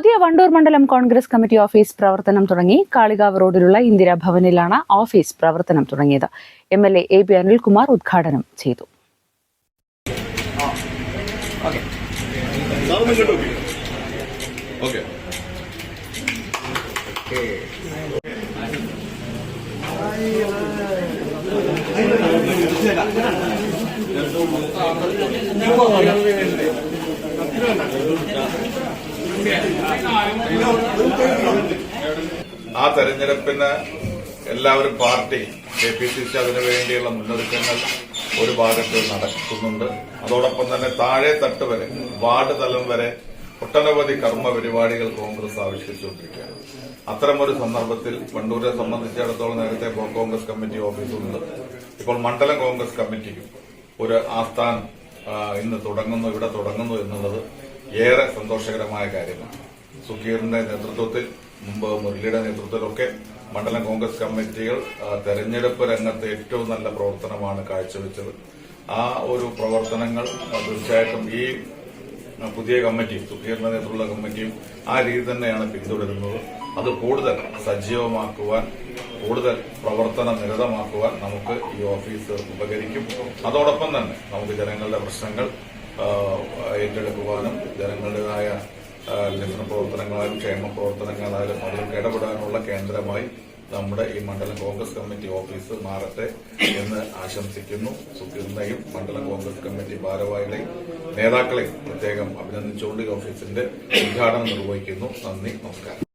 പുതിയ വണ്ടൂർ മണ്ഡലം Congress committee office പ്രവർത്തനം തുടങ്ങി കാളികാവ് റോഡിലുള്ള ഇന്ദിരാഭവനിലാണ് ഓഫീസ് പ്രവർത്തനം തുടങ്ങിയത്. M L A A P Anilkumar ഉദ്ഘാടനം ചെയ്തു. ആ തെരഞ്ഞെടുപ്പിന് എല്ലാവരും party K P C C അതിനു വേണ്ടിയുള്ള മുന്നൊരുക്കങ്ങൾ ഒരു ഭാഗത്ത് നടക്കുന്നുണ്ട്. അതോടൊപ്പം തന്നെ താഴെ തട്ട് വരെ വാർഡ് തലം വരെ ഒട്ടനവധി കർമ്മ പരിപാടികൾ കോൺഗ്രസ് ആവിഷ്കരിച്ചുകൊണ്ടിരിക്കുകയാണ്. അത്തരമൊരു സന്ദർഭത്തിൽ വണ്ടൂരെ സംബന്ധിച്ചിടത്തോളം നേരത്തെ ബ്ലോക്ക് കോൺഗ്രസ് കമ്മിറ്റി ഓഫീസുണ്ട് ഇപ്പോൾ മണ്ഡലം കോൺഗ്രസ് കമ്മിറ്റിക്കും ഒരു ആസ്ഥാനം ഇന്ന് തുടങ്ങുന്നു ഇവിടെ തുടങ്ങുന്നു എന്നുള്ളത് ഏറെ സന്തോഷകരമായ കാര്യമാണ്. സുഖീറിന്റെ നേതൃത്വത്തിൽ മുമ്പ് മുരളിയുടെ നേതൃത്വത്തിലൊക്കെ മണ്ഡലം കോൺഗ്രസ് കമ്മിറ്റികൾ തെരഞ്ഞെടുപ്പ് രംഗത്ത് ഏറ്റവും നല്ല പ്രവർത്തനമാണ് കാഴ്ചവെച്ചത്. ആ ഒരു പ്രവർത്തനങ്ങൾ തീർച്ചയായിട്ടും ഈ പുതിയ കമ്മിറ്റിയും സുഖീറിന്റെ നേതൃത്വമുള്ള കമ്മിറ്റിയും ആ രീതി തന്നെയാണ് പിന്തുടരുന്നത്. അത് കൂടുതൽ സജീവമാക്കുവാൻ കൂടുതൽ പ്രവർത്തന നിരതമാക്കുവാൻ നമുക്ക് ഈ ഓഫീസ് ഉപകരിക്കും. അതോടൊപ്പം തന്നെ നമുക്ക് ജനങ്ങളുടെ പ്രശ്നങ്ങൾ ഏറ്റെടുക്കുവാനും ജനങ്ങളുടേതായ വികസന പ്രവർത്തനങ്ങളായാലും ക്ഷേമ പ്രവർത്തനങ്ങളായാലും അതിലൊക്കെ ഇടപെടാനുള്ള കേന്ദ്രമായി നമ്മുടെ ഈ മണ്ഡലം കോൺഗ്രസ് കമ്മിറ്റി ഓഫീസ് മാറട്ടെ എന്ന് ആശംസിക്കുന്നു. സുഖീറിനെയും മണ്ഡലം കോൺഗ്രസ് കമ്മിറ്റി ഭാരവാഹികളെയും നേതാക്കളെയും പ്രത്യേകം അഭിനന്ദിച്ചുകൊണ്ട് ഈ ഓഫീസിന്റെ ഉദ്ഘാടനം നിർവഹിക്കുന്നു. നന്ദി നമസ്കാരം.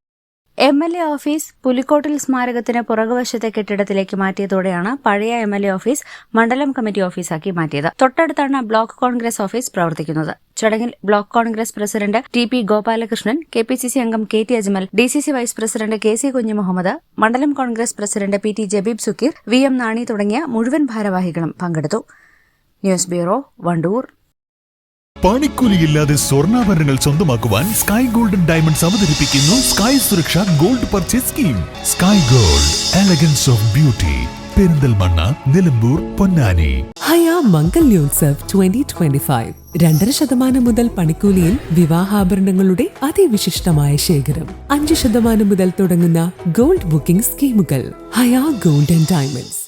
M L A office Pulikkottil സ്മാരകത്തിന് പുറകുവശത്തെ കെട്ടിടത്തിലേക്ക് മാറ്റിയതോടെയാണ് പഴയ എം എൽ എ ഓഫീസ് മണ്ഡലം കമ്മിറ്റി ഓഫീസാക്കി മാറ്റിയത്. തൊട്ടടുത്താണ് ബ്ലോക്ക് കോൺഗ്രസ് ഓഫീസ് പ്രവർത്തിക്കുന്നത്. ചടങ്ങിൽ block Congress president T P Gopalakrishnan K P C C അംഗം K T Ajmal D C C vice president K C Kunjumuhammad മണ്ഡലം Congress president P T Jabeeb Sukkeer V M Nani തുടങ്ങിയ മുഴുവൻ ഭാരവാഹികളും പങ്കെടുത്തു. News bureau Wandoor. പണിക്കൂലിയില്ലാതെ സ്വർണാഭരണങ്ങൾ സ്വന്തമാക്കുവാൻ sky golden diamonds അവതരിപ്പിക്കുന്നു sky Suraksha gold purchase scheme sky gold elegance of beauty Perinthalmanna Nilambur Ponnani. Haya Mangalyotsav twenty twenty five രണ്ടര ശതമാനം മുതൽ പണിക്കൂലിയിൽ വിവാഹാഭരണങ്ങളുടെ അതിവിശിഷ്ടമായ ശേഖരം. അഞ്ച് ശതമാനം മുതൽ തുടങ്ങുന്ന ഗോൾഡ് ബുക്കിംഗ് സ്കീമുകൾ ഹയാ ഗോൾഡ് ആൻഡ് ഡയമണ്ട്സ്